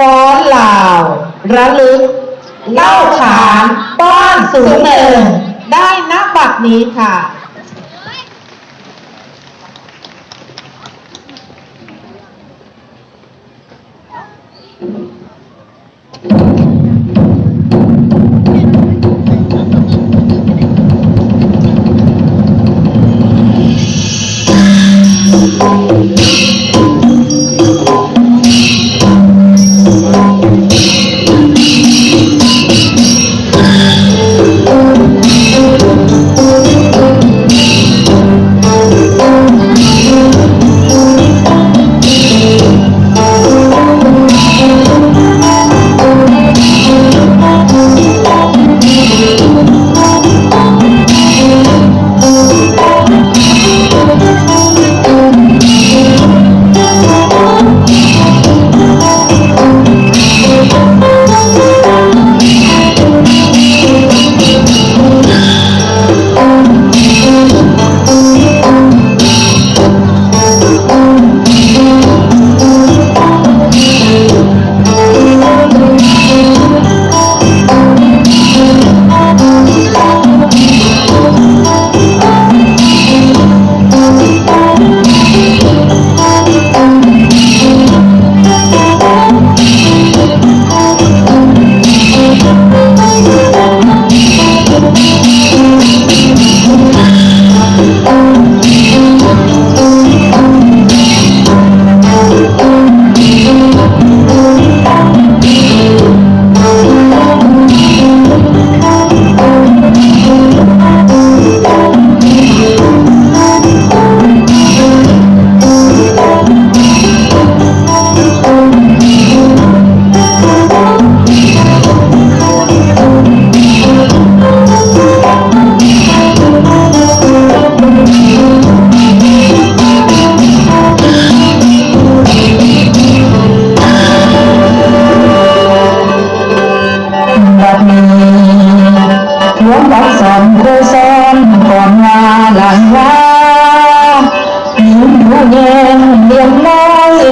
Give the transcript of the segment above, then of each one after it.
ฟ้อนลาวระลึกเล่าขานป้อนสูงเนินได้นับบัดนี้ค่ะ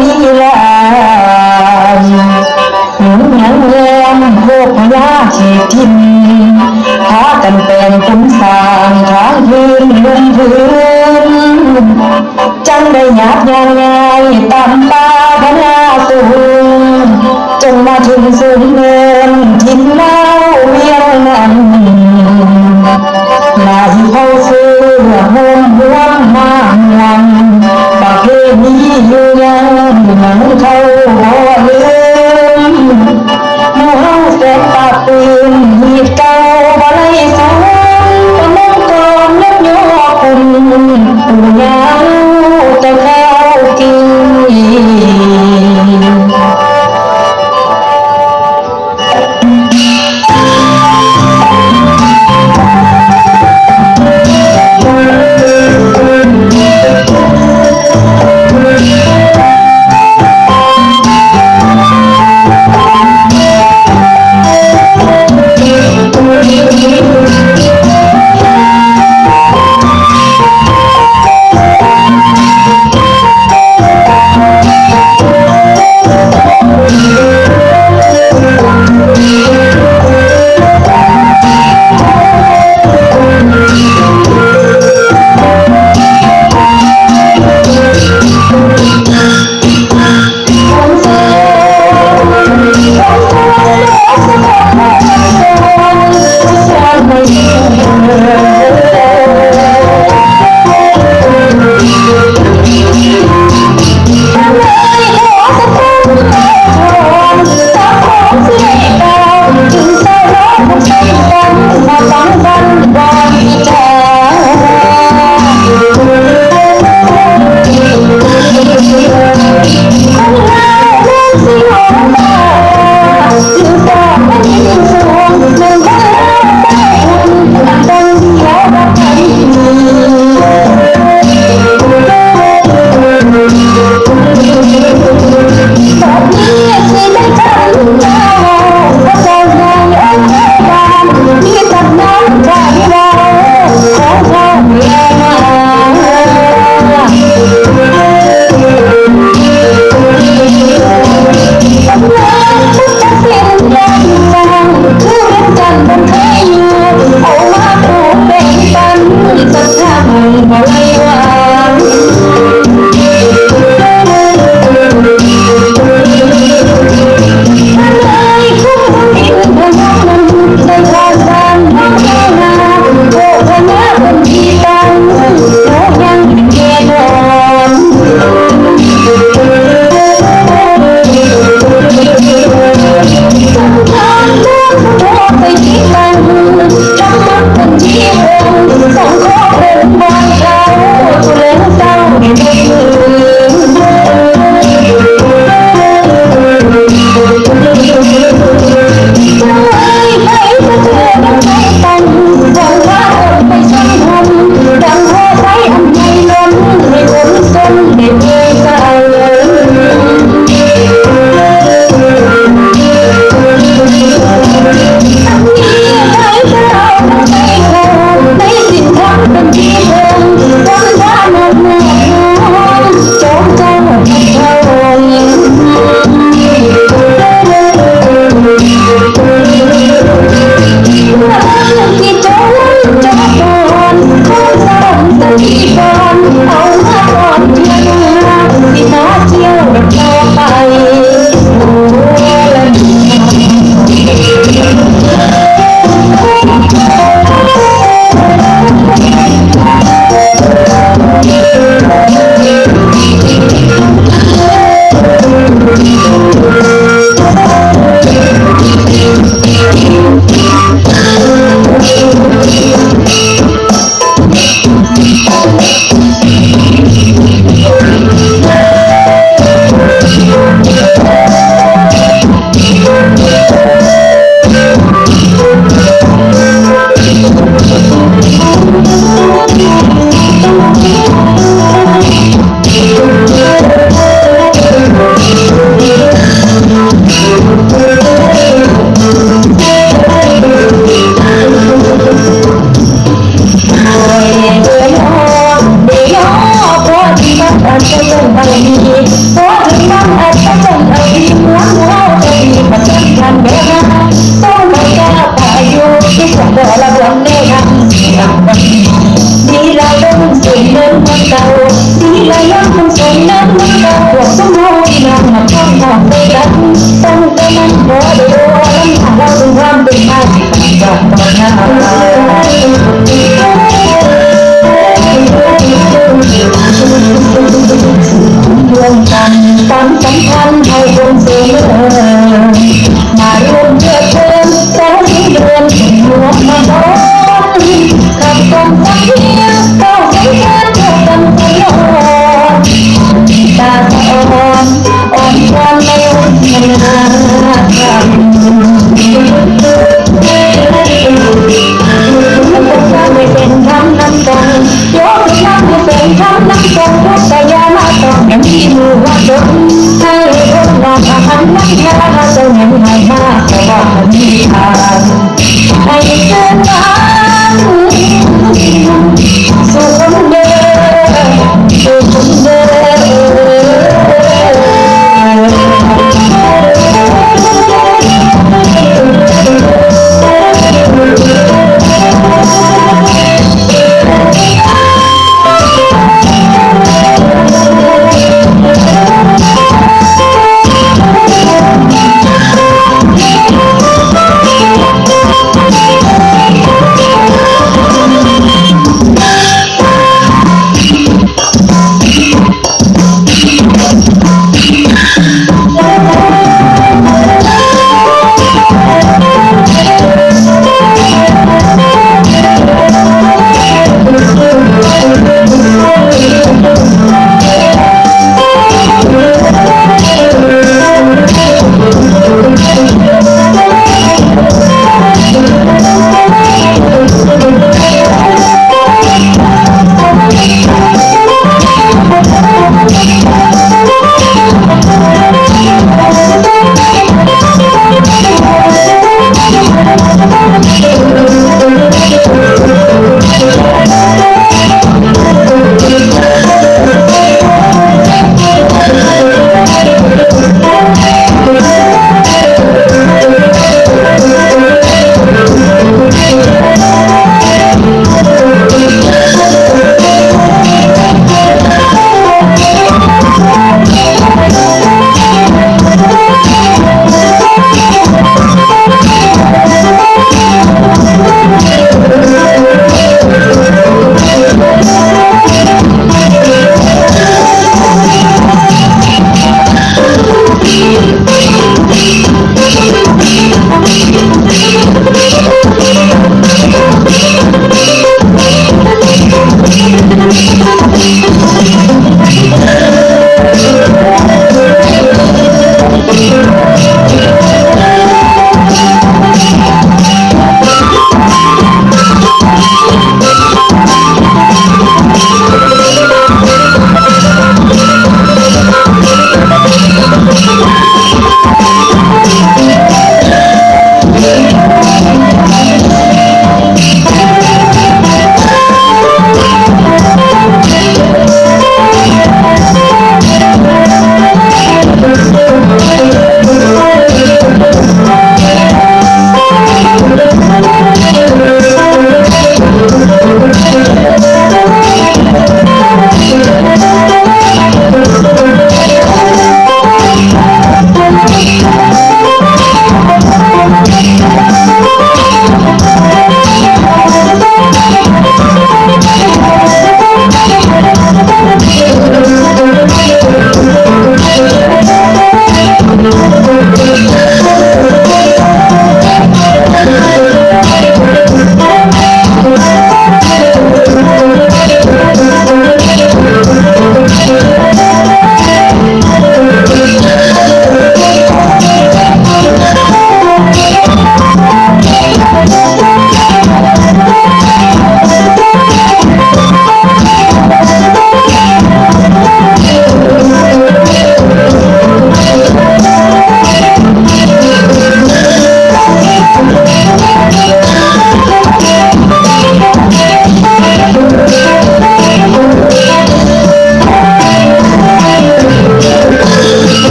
ลีลาหนุนหยังแยงโคกพญาฉีดทินพากันเป็นคุ้มสางทางพื้นลุ่มพื้น จังได้หยาบยังไง่ายตามป่าพนาสูงจนมาถึงสูงเนิ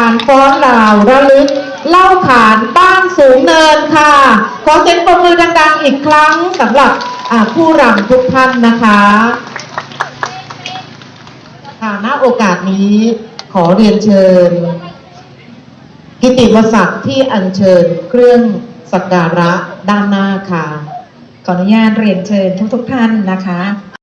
การฟ้อนราวระลึกเล่าขานบ้านสูงเนินค่ะ ขอเสียงปรบมือดังๆอีกครั้งสำหรับผู้รำทุกท่านนะคะค่ะณโอกาสนี้ขอเรียนเชิญ กิติมศักดิ์ที่อัญเชิญเครื่องสักการะด้านหน้าค่ะ ขออนุญาตเรียนเชิญทุกๆท่านนะคะ